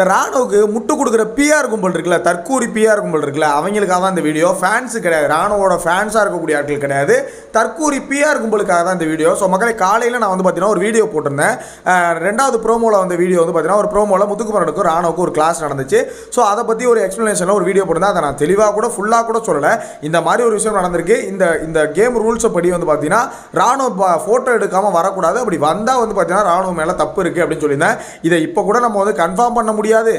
இந்த ராணுவுக்கு முட்டு கொடுக்குற பிஆர் கும்பல் இருக்குல்ல தற்கூரி பிஆர் கும்பல் இருக்குல்ல அவங்களுக்காக தான் இந்த வீடியோ ஃபேன்ஸு கிடையாது. ராணுவோட ஃபேன்ஸாக இருக்கக்கூடிய ஆட்கள் கிடையாது. தற்கூரி பிஆர் கும்பலுக்காக தான் இந்த வீடியோ ஸோ மக்களை காலையில் நான் வந்து பார்த்தீங்கன்னா ஒரு வீடியோ போட்டிருந்தேன். ரெண்டாவது ப்ரோமோவில் வந்த வீடியோ வந்து பார்த்தீங்கன்னா ஒரு ப்ரோமோவில் முத்துக்குமரனுக்கும் ராணுவுக்கும் ஒரு கிளாஸ் நடந்துச்சு. ஸோ அதை பற்றி ஒரு எக்ஸ்ப்ளனேஷனில் ஒரு வீடியோ போட்டிருந்தேன். அதை நான் தெளிவாக கூட ஃபுல்லாக கூட சொல்லலை. இந்த மாதிரி ஒரு விஷயம் நடந்திருக்கு. இந்த இந்த கேம் ரூல்ஸை படி வந்து பார்த்தீங்கன்னா ராணுவ ஃபோட்டோ எடுக்காமல் வரக்கூடாது. அப்படி வந்தால் வந்து பார்த்தீங்கன்னா ராணுவம் மேலே தப்பு இருக்குது அப்படின்னு சொல்லியிருந்தேன். இதை இப்போ கூட நம்ம வந்து கன்ஃபார்ம் பண்ண முடியும் முடியாது.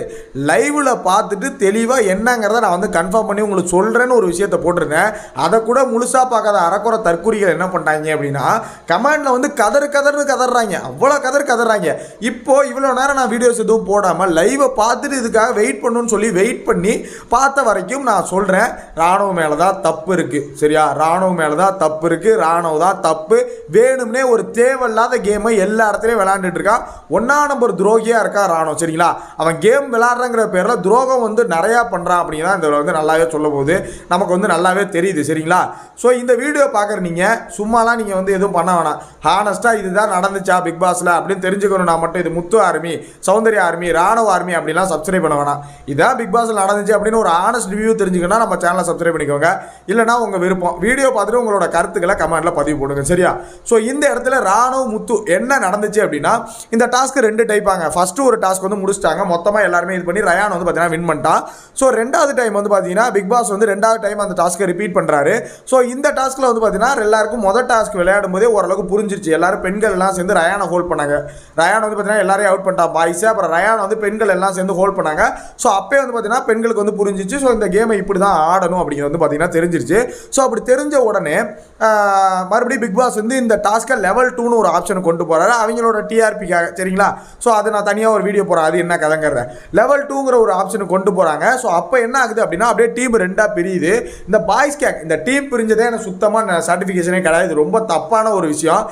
லைவில் பார்த்துட்டு தெளிவாக என்னங்கிறத நான் வந்து கன்ஃபார்ம் பண்ணி உங்களுக்கு சொல்கிறேன்னு ஒரு விஷயத்தை போட்டிருந்தேன். அதை கூட முழுசாக பார்க்காத அறக்குறை தற்குறிகள் என்ன பண்ணிட்டாங்க அப்படின்னா கமெண்டில் வந்து கதறு கதர்னு கதறாங்க. அவ்வளோ கதறு கதறாங்க. இப்போ இவ்வளோ நேரம் நான் வீடியோஸ் எதுவும் போடாமல் லைவை பார்த்துட்டு இதுக்காக வெயிட் பண்ணணும்னு சொல்லி வெயிட் பண்ணி பார்த்த வரைக்கும் நான் சொல்கிறேன் ராணுவம் மேலே தான் தப்பு இருக்குது சரியா? ராணுவம் மேலே தான் தப்பு இருக்குது ராணுவம் தான் தப்பு. வேணும்னே ஒரு தேவையில்லாத கேமை எல்லா இடத்துலையும் விளையாண்டுட்டு இருக்கான் ஒன்றா நம்பர் துரோகியாக இருக்கா ராணுவம்? சரிங்களா? அவன் கேம் விளாட்றங்கிற பேரில் துரோகம் வந்து நிறையா பண்ணுறான் அப்படிங்கிறத இந்த வந்து நல்லாவே சொல்ல போகுது. நமக்கு வந்து நல்லாவே தெரியுது சரிங்களா? ஸோ இந்த வீடியோ பார்க்குற நீங்கள் சும்மாலாம் நீங்கள் வந்து எதுவும் பண்ண வேணாம். ஹானஸ்ட்டாக இதுதான் நடந்துச்சா பிக் பாஸில் அப்படின்னு தெரிஞ்சுக்கணும்னா மட்டும் இது முத்து ஆர்மி சௌந்தர்யா ஆர்மி ராணுவ ஆர்மி அப்படிலாம் சப்ஸ்கிரைப் பண்ண வேணாம். இதான் பிக் பாஸில் நடந்துச்சு அப்படின்னு ஒரு ஆனஸ்ட் ரிவ்யூ தெரிஞ்சுக்கணும்னா நம்ம சேனலை சப்ஸ்கிரைப் பண்ணிக்கோங்க. இல்லைனா உங்கள் விருப்பம். வீடியோ பார்த்துட்டு உங்களோட கருத்துக்களை கமெண்ட்டில் பதிவு போடுங்க சரியா? ஸோ இந்த இடத்துல ராணுவ முத்து என்ன நடந்துச்சு அப்படின்னா இந்த டாஸ்க்கு ரெண்டு டைப்பாங்க ஃபஸ்ட்டு ஒரு டாஸ்க் வந்து முடிச்சிட்டாங்க. மொத்தமாக எல்லாருமே இது பண்ணி ரயான் வந்து பார்த்தீங்கன்னா வின் பண்ணிட்டான் ஸோ ரெண்டாவது டைம் வந்து பார்த்தீங்கன்னா பிக் பாஸ் வந்து ரெண்டாவது டைம் அந்த டாஸ்க்கை ரிப்பீட் பண்ணுறாரு ஸோ இந்த டாஸ்க்கில் வந்து பார்த்தீங்கன்னா எல்லாருக்கும் மொதல் டாஸ்க் விளையாடும் போதே ஓரளவுக்கு புரிஞ்சிருச்சு. எல்லாரும் பெண்கள் எல்லாம் சேர்ந்து ரயானை ஹோல்ட் பண்ணாங்க. ரயான் வந்து பார்த்தீங்கன்னா எல்லாரையும் அவுட் பண்ணிட்டா பாய்ஸு அப்புறம் ரயான் வந்து பெண்கள் எல்லாம் சேர்ந்து ஹோல்ட் பண்ணாங்க. ஸோ அப்பே வந்து பார்த்தீங்கன்னா பெண்களுக்கு வந்து புரிஞ்சிச்சு. ஸோ இந்த கேமை இப்படி தான் ஆடணும் அப்படிங்கிறது வந்து பார்த்தீங்கன்னா தெரிஞ்சிருச்சு. ஸோ அப்படி தெரிஞ்ச உடனே மறுபடியும் பிக் பாஸ் வந்து இந்த டாஸ்க்கை லெவல் டூன்னு ஒரு ஆப்ஷன் கொண்டு போகிறாரு அவங்களோட டிஆர்பிக்காக சரிங்களா? ஸோ அது நான் தனியாக ஒரு வீடியோ போகிறேன் அது என்ன கதைங்கிறத லெவல் டூங்கிற ஒரு ஆப்ஷனை கொண்டு போகிறாங்க ஸோ அப்போ என்ன ஆகுது அப்படின்னா அப்படியே டீம் ரெண்டாக பிரியுது. இந்த பாய்ஸ் கேக் இந்த டீம் பிரிஞ்சதே எனக்கு சுத்தமாக சர்டிஃபிகேஷனே கிடையாது. ரொம்ப தப்பான ஒரு விஷயம்.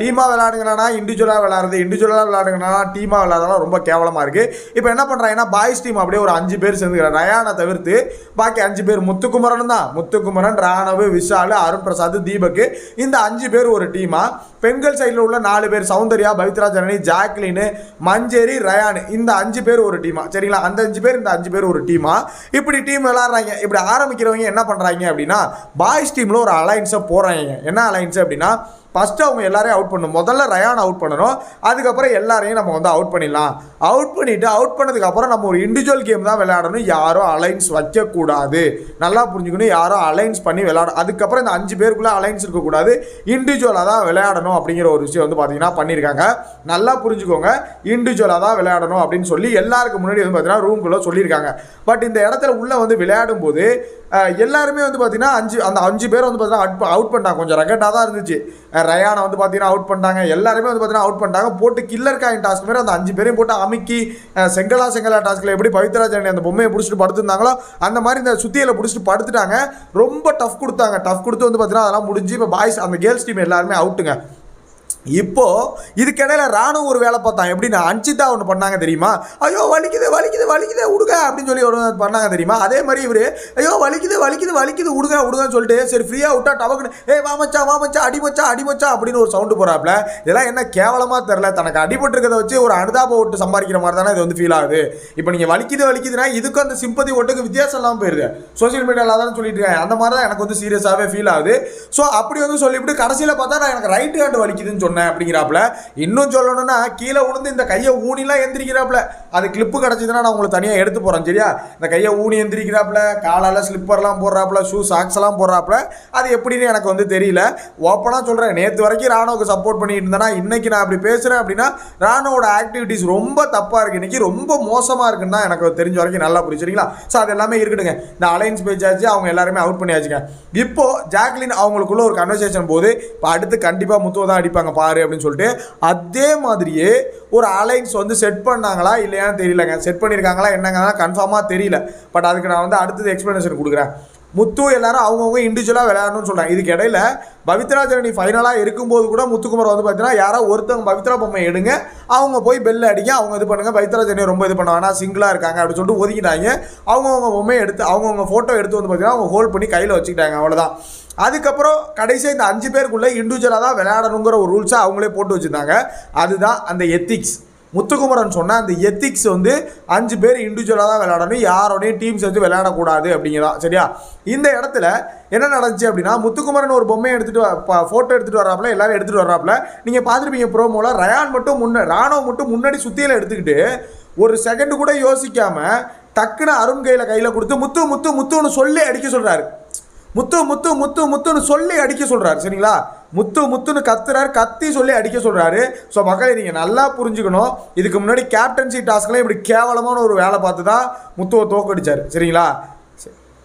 டீமாக விளாடுங்கன்னா இண்டிவிஜுவலாக விளாடுறது இண்டிவிஜுவலாக விளாடுங்கன்னா டீமாக விளையாடுறதுலாம் ரொம்ப கேவலமாக இருக்குது இப்போ என்ன பண்ணுறாங்கன்னா பாய்ஸ் டீம் அப்படியே ஒரு அஞ்சு பேர் சேர்ந்துக்கிறாங்க. ரயானை தவிர்த்து பாக்கி அஞ்சு பேர் முத்துக்குமரன் தான். முத்துக்குமரன் ராணவ் விஷால் அருண் பிரசாத் தீபக் இந்த அஞ்சு பேர் ஒரு டீமாக பெண்கள் சைடில் உள்ள நாலு பேர் சௌந்தர்யா பவித்ரா ஜனனி ஜாக்லின் மஞ்சேரி ரயான். இந்த அஞ்சு பேர் ஒரு டீமா. சரிங்களா? அந்த அஞ்சு பேர் இந்த அஞ்சு பேர் ஒரு டீமா. இப்படி டீம் விளாட்றாங்க இப்படி ஆரம்பிக்கிறவங்க என்ன பண்ணுறாங்க அப்படின்னா பாய்ஸ் டீமில் ஒரு அலைன்ஸை போடுறாங்க. என்ன அலைன்ஸ் அப்படின்னா ஃபஸ்ட்டு அவங்க எல்லாரையும் அவுட் பண்ணணும். முதல்ல ரயான் அவுட் பண்ணணும். அதுக்கப்புறம் எல்லாரையும் நம்ம வந்து அவுட் பண்ணிடலாம். அவுட் பண்ணிவிட்டு அவுட் பண்ணதுக்கப்புறம் நம்ம ஒரு இண்டிவிஜுவல் கேம் தான் விளையாடணும். யாரும் அலைன்ஸ் வைக்கக்கூடாது. நல்லா புரிஞ்சுக்கணும். யாரும் அலைன்ஸ் பண்ணி விளையாட அதுக்கப்புறம் இந்த அஞ்சு பேருக்குள்ளே அலைன்ஸ் இருக்கக்கூடாது. இண்டிவிஜுவலாக தான் விளையாடணும் அப்படிங்கிற ஒரு விஷயம் வந்து பார்த்தீங்கன்னா பண்ணியிருக்காங்க. நல்லா புரிஞ்சுக்கோங்க. இண்டிவிஜுவலாக தான் விளையாடணும் அப்படின்னு சொல்லி எல்லாருக்கு முன்னாடி வந்து பார்த்தீங்கன்னா ரூம்குள்ளே சொல்லியிருக்காங்க. பட் இந்த இடத்துல உள்ளே வந்து விளையாடும் போது எல்லாருமே வந்து பார்த்தீங்கன்னா அஞ்சு அந்த அஞ்சு பேர் வந்து பார்த்தீங்கன்னா அவுட் பண்ணிட்டாங்க. கொஞ்சம் ரெக்கட்டாக தான் இருந்துச்சு. ரயானை வந்து பார்த்தீங்கன்னா அவுட் பண்ணிட்டாங்க. எல்லாருமே வந்து பார்த்தீங்கன்னா அவுட் பண்ணிட்டாங்க. போட்டு கில்லர் காயின் டாஸ்க் மாதிரி அந்த அஞ்சு பேரையும் போட்டு அமுக்கி செங்கலா செங்கலா டாஸ்கில் எப்படி பவித்ராஜன் அந்த பொம்மையை பிடிச்சிட்டு படுத்துருந்தாங்களோ அந்த மாதிரி இந்த சுத்தியில் பிடிச்சிட்டு படுத்துட்டாங்க. ரொம்ப டஃப் கொடுத்தாங்க. டஃப் கொடுத்து வந்து பார்த்தீங்கன்னா அதெல்லாம் முடிஞ்சு இப்போ பாய்ஸ் அந்த கேர்ள்ஸ் டீம் எல்லாருமே அவுட்டுங்க இப்போ இதுக்கிடையில் ராணுவம் ஒரு வேலை பார்த்தான் எப்படின்னா அஞ்சிதா ஒன்று பண்ணாங்க தெரியுமா? ஐயோ வலிக்குது வலிக்குது வலிக்குது விடுங்க அப்படின்னு சொல்லி ஒரு பண்ணாங்க தெரியுமா? அதே மாதிரி இவர் ஐயோ வலிக்குது வலிக்குது வலிக்குது விடுங்க விடுங்கன்னு சொல்லிட்டு சரி ஃப்ரீயாக விட்டா டவக்குன்னு ஏ வாமச்சா வாமச்சா அடிமச்சா அடிமச்சா அப்படின்னு ஒரு சவுண்டு போகிறாப்புல இதெல்லாம் என்ன கேவலமாக தெரில தனக்கு அடிபட்டுருக்கதை வச்சு ஒரு அனுதாப ஓட்டு சம்பாதிக்கிற மாதிரி தானே இது வந்து ஃபீல் ஆகுது. இப்போ நீங்கள் வலிக்குது வலிக்குதுன்னா இதுக்கும் அந்த சிம்பதி ஓட்டுக்கு வித்தியாசம் இல்லாமல் போயிருது. சோஷியல் மீடியாவில் தான் சொல்லிட்டு இருக்காங்க. அந்த மாதிரி தான் எனக்கு வந்து சீரியஸாகவே ஃபீல் ஆகுது. ஸோ அப்படி வந்து சொல்லிவிட்டு கடைசியில் பார்த்தா நான் எனக்கு ரைட் ஹேண்ட் வலிக்குதுன்னு சொன்னேன் அப்படிங்கிறாப்புல. இன்னும் சொல்லணும்னா கீழே விழுந்து இந்த கையை ஊனிலாம் எந்திரிக்கிறாப்புல. அது கிளிப்பு கிடச்சிதுன்னா நான் உங்களுக்கு தனியாக எடுத்து போகிறேன் சரியா? இந்த கையை ஊனி எந்திரிக்கிறாப்புல காலால் ஸ்லிப்பர்லாம் போடுறாப்புல ஷூ சாக்ஸ் எல்லாம் போடுறாப்புல. அது எப்படின்னு எனக்கு வந்து தெரியல. ஓப்பனாக சொல்கிறேன் நேற்று வரைக்கும் ராணுவுக்கு சப்போர்ட் பண்ணிட்டு இருந்தேன்னா இன்னைக்கு நான் அப்படி பேசுகிறேன் அப்படின்னா ராணுவோட ஆக்டிவிட்டீஸ் ரொம்ப தப்பாக இருக்குது இன்னைக்கு ரொம்ப மோசமாக இருக்குன்னு தான் எனக்கு தெரிஞ்ச வரைக்கும் நல்லா புரிச்சுங்களா சரிங்களா? ஸோ அது எல்லாமே இருக்கட்டுங்க. இந்த அலைன்ஸ் பேச்சாச்சு அவங்க எல்லாருமே அவுட் பண்ணியாச்சுங்க. இப்போ ஜாக்லின் அவங்களுக்குள்ள ஒரு கன்வர்சேஷன் போது இப்போ அடுத்து கண்டிப்பாக முத்துவை தான் அடிப்பாங்க பாரு அப்படின்னு சொல்லிட்டு அதே மாதிரியே ஒரு அலைன்ஸ் வந்து செட் பண்ணாங்களா இல்லையான்னு தெரியலங்க. செட் பண்ணியிருக்காங்களா என்னங்கன்னா கன்ஃபார்மாக தெரியல. பட் அதுக்கு நான் வந்து அடுத்தது எக்ஸ்ப்ளனேஷன் கொடுக்குறேன். முத்து எல்லாரும் அவங்கவுங்க இண்டிவிஜுவலாக விளையாடணும்னு சொல்கிறாங்க இதுக்கு இடையில பவித்ரா ஜனனி ஃபைனலாக இருக்கும்போது கூட முத்துக்குமார் வந்து பார்த்தீங்கன்னா யாரோ ஒருத்தவங்க பவித்ரா பொம்மை எடுங்க அவங்க போய் பெல் அடிங்க அவங்க இது பண்ணுங்க. பவித்ரா ரொம்ப இது பண்ணுவாங்க. சிங்கிளாக இருக்காங்க அப்படின்னு சொல்லிட்டு ஒதுக்கிட்டாங்க. அவங்கவுங்க பொம்மையை எடுத்து அவங்கவுங்க ஃபோட்டோ எடுத்து வந்து பார்த்தீங்கன்னா அவங்க ஹோல்ட் பண்ணி கையில் வச்சுக்கிட்டாங்க. அவ்வளோதான் அதுக்கப்புறம் கடைசியாக இந்த அஞ்சு பேருக்குள்ளே இண்டிவிஜுவலாக தான் விளையாடணுங்கிற ஒரு ரூல்ஸை அவங்களே போட்டு வச்சுருந்தாங்க. அதுதான் அந்த எத்திக்ஸ் முத்துக்குமரன் சொன்ன அந்த எத்திக்ஸ் வந்து அஞ்சு பேர் இண்டிவிஜுவலாக தான் விளையாடணும். யாரோடையும் டீம் சேர்த்து விளையாடக்கூடாது அப்படிங்கிறதா. சரியா? இந்த இடத்துல என்ன நடந்துச்சு அப்படின்னா முத்துக்குமரன் ஒரு பொம்மையை எடுத்துகிட்டு ஃபோட்டோ எடுத்துகிட்டு வர்றாப்புல எல்லாரும் எடுத்துகிட்டு வர்றாப்புல. நீங்கள் பார்த்துருப்பீங்க ப்ரோமோவில் ரயான் மட்டும் முன்ன ராணுவம் மட்டும் முன்னாடி சுத்தியில் எடுத்துக்கிட்டு ஒரு செகண்ட் கூட யோசிக்காமல் டக்குன்னு அருண் கையில் கையில் கொடுத்து முத்து முத்து முத்துன்னு சொல்லி அடிக்க சொல்கிறாரு முத்து முத்து முத்து முத்துன்னு சொல்லி அடிக்க சொல்கிறாரு சரிங்களா? முத்து முத்துன்னு கத்துறாரு கத்தி சொல்லி அடிக்க சொல்கிறாரு ஸோ மக்களை நீங்கள் நல்லா புரிஞ்சுக்கணும். இதுக்கு முன்னாடி கேப்டன்சி டாஸ்க்லாம் இப்படி கேவலமான ஒரு வேலை பார்த்து தான் முத்துவை தோக்கடிச்சார் சரிங்களா?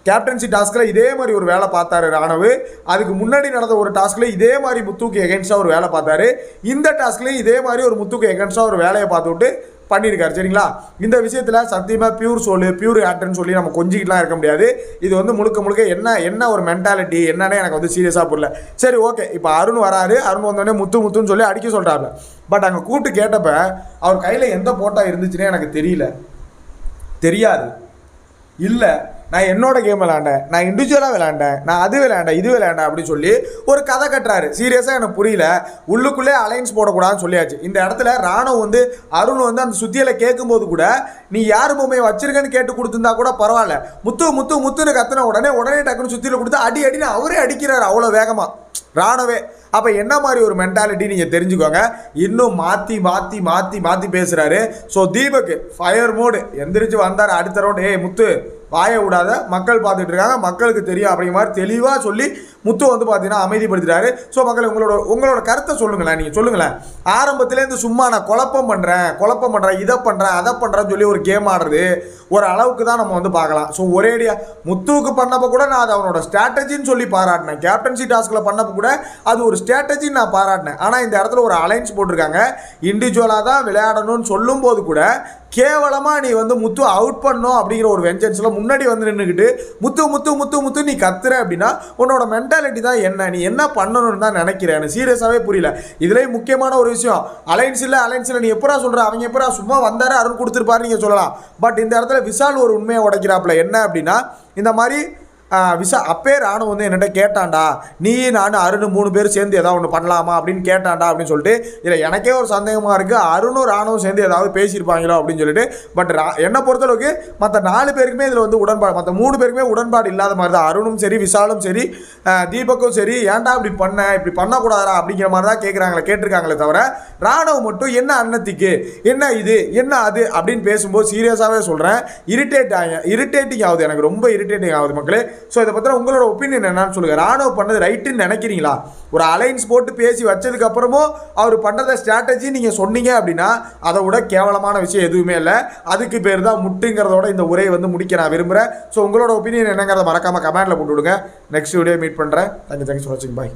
கேப்டன்சி டாஸ்கில் இதே மாதிரி ஒரு வேலை பார்த்தாரு ராணவு. அதுக்கு முன்னாடி நடந்த ஒரு டாஸ்கில் இதே மாதிரி முத்துக்கு எகென்ஸ்டாக ஒரு வேலை பார்த்தாரு. இந்த டாஸ்க்லேயும் இதே மாதிரி ஒரு முத்துக்கு எகென்ஸ்டாக ஒரு வேலையை பார்த்துட்டு பண்ணியிருக்காரு சரிங்களா? இந்த விஷயத்தில் சத்தியமாக பியூர் சோலு பியூர் ஆக்டர்னு சொல்லி நம்ம கொஞ்சிக்கிட்டுலாம் இருக்க முடியாது. இது வந்து முழுக்க முழுக்க என்ன என்ன ஒரு மென்டாலிட்டி என்னன்னு எனக்கு வந்து சீரியஸாக புரியல. சரி ஓகே இப்போ அருண் வராரு. அருண் வந்தோடனே முத்து முத்துன்னு சொல்லி அடிக்க சொல்கிறாரு பட் அங்கே கூட்டு கேட்டப்ப அவர் கையில் எந்த போட்டோ இருந்துச்சுன்னே எனக்கு தெரியல. தெரியாது. இல்லை நான் என்னோட கேம் விளாண்டேன் நான் இண்டிவிஜுவலாக விளாண்டேன் நான் அது விளையாண்டேன் இது விளையாண்டேன் அப்படின்னு சொல்லி ஒரு கதை கட்டுறாரு. சீரியஸாக எனக்கு புரியல. உள்ளுக்குள்ளே அலைன்ஸ் போடக்கூடாதுன்னு சொல்லியாச்சு. இந்த இடத்துல ராணுவ வந்து அருண் வந்து அந்த சுத்தியில் கேட்கும்போது கூட நீ யார் பொம்மையை வச்சிருக்கேன்னு கேட்டு கொடுத்துருந்தா கூட பரவாயில்ல. முத்து முத்து முத்துன்னு கத்துன உடனே உடனே டக்குன்னு சுத்தியில் கொடுத்து அடி அடின்னு அவரே அடிக்கிறாரு அவ்வளோ வேகமாக ராணுவே. அப்போ என்ன மாதிரி ஒரு மென்டாலிட்டி நீங்கள் தெரிஞ்சுக்கோங்க. இன்னும் மாற்றி மாற்றி மாற்றி மாற்றி பேசுகிறாரு ஸோ தீபக் ஃபயர் மோடு எந்திரிச்சு வந்தார். அடுத்த ரவுண்ட் ஏய் முத்து வாய விடாத மக்கள் பார்த்துட்டு இருக்காங்க மக்களுக்கு தெரியும் அப்படிங்கிற மாதிரி தெளிவாக சொல்லி முத்து வந்து பார்த்தீங்கன்னா அமைதிப்படுத்திட்டாரு. ஸோ மக்கள் உங்களோட உங்களோட கருத்தை சொல்லுங்களேன் நீங்கள் சொல்லுங்களேன். ஆரம்பத்துலேருந்து சும்மா நான் குழப்பம் பண்ணுறேன் குழப்பம் பண்ணுறேன் இதை பண்ணுறேன் அதை பண்ணுறேன்னு சொல்லி ஒரு கேம் ஆடுறது ஒரு அளவுக்கு தான் நம்ம வந்து பார்க்கலாம். ஸோ ஒரேடியாக முத்துவுக்கு பண்ணப்போ கூட நான் அதை அவனோட ஸ்ட்ராட்டஜின்னு சொல்லி பாராட்டினேன். கேப்டன்சி டாஸ்கில் பண்ணப்போ கூட அது ஒரு ஸ்ட்ராட்டஜின்னு நான் பாராட்டினேன். ஆனால் இந்த இடத்துல ஒரு அலைன்ஸ் போட்டிருக்காங்க. இண்டிவிஜுவலாக தான் விளையாடணும்னு சொல்லும்போது கூட கேவலமாக நீ வந்து முத்து அவுட் பண்ணும் அப்படிங்கிற ஒரு வெஞ்சன்ஸில் முன்னாடி வந்து நின்றுக்கிட்டு முத்து முத்து முத்து முத்து நீ கத்துற அப்படின்னா உன்னோட மென்டாலிட்டி தான் என்ன? நீ என்ன பண்ணணும்னு தான் நினைக்கிறேன் எனக்கு சீரியஸாகவே புரியல. இதுலேயும் முக்கியமான ஒரு விஷயம். அலைன்ஸ் இல்லை அலைன்ஸ் இல்லை. நீ எப்படா சொல்கிற அவங்க எப்படா சும்மா வந்தார் அருண் கொடுத்துருப்பாரு நீங்கள் சொல்லலாம். பட் இந்த இடத்துல விஷால் ஒரு உண்மையை உடைக்கிறாப்புல. என்ன அப்படின்னா இந்த மாதிரி விசா அப்பே ராணுவம் வந்து என்னட்ட கேட்டான்டா. நீ நான் அருண் மூணு பேர் சேர்ந்து ஏதாவது ஒன்று பண்ணலாமா அப்படின்னு கேட்டான்டா அப்படின்னு சொல்லிட்டு இதில் எனக்கே ஒரு சந்தேகமாக இருக்குது அருணும் ராணுவம் சேர்ந்து ஏதாவது பேசியிருப்பாங்களோ அப்படின்னு சொல்லிட்டு பட் ரா என்னை பொறுத்தளவுக்கு மற்ற நாலு பேருக்குமே இதில் வந்து உடன்பாடு மற்ற மூணு பேருக்குமே உடன்பாடு இல்லாத மாதிரி தான் அருணும் சரி விசாலும் சரி தீபக்கும் சரி ஏன்டா இப்படி பண்ண இப்படி பண்ணக்கூடாதா அப்படிங்கிற மாதிரி தான் கேட்குறாங்களே கேட்டிருக்காங்களே தவிர ராணுவம் மட்டும் என்ன அன்னத்திக்கு என்ன இது என்ன அது அப்படின்னு பேசும்போது சீரியஸாகவே சொல்கிறேன் இரிட்டேட் ஆகும் இரிட்டேட்டிங் ஆகுது. எனக்கு ரொம்ப இரிட்டேட்டிங் ஆகுது மக்களே. ஸோ இதை பற்றின உங்களோட ஒப்பீனியன் என்னன்னு சொல்லுங்கள் ராணுவ பண்ணது ரைட்டுன்னு நினைக்கிறீங்களா? ஒரு அலைன்ஸ் போட்டு பேசி வச்சதுக்கப்புறமும் அவர் பண்ணுறத ஸ்ட்ராட்டஜி நீங்கள் சொன்னீங்க அப்படின்னா அதை விட கேவலமான விஷயம் எதுவுமே இல்லை. அதுக்கு பேர் தான் முட்டுங்கிறதோட இந்த உரையை வந்து முடிக்க நான் விரும்புகிறேன் ஸோ உங்களோட ஒப்பீனியன் என்னங்கிறத மறக்காமல் கமெண்ட்டில் போட்டு விடுங்க நெக்ஸ்ட் வீடியோ மீட் பண்ணுறேன் தேங்க்யூ தேங்க்ஸ் ஃபார் வாட்சிங் பாய்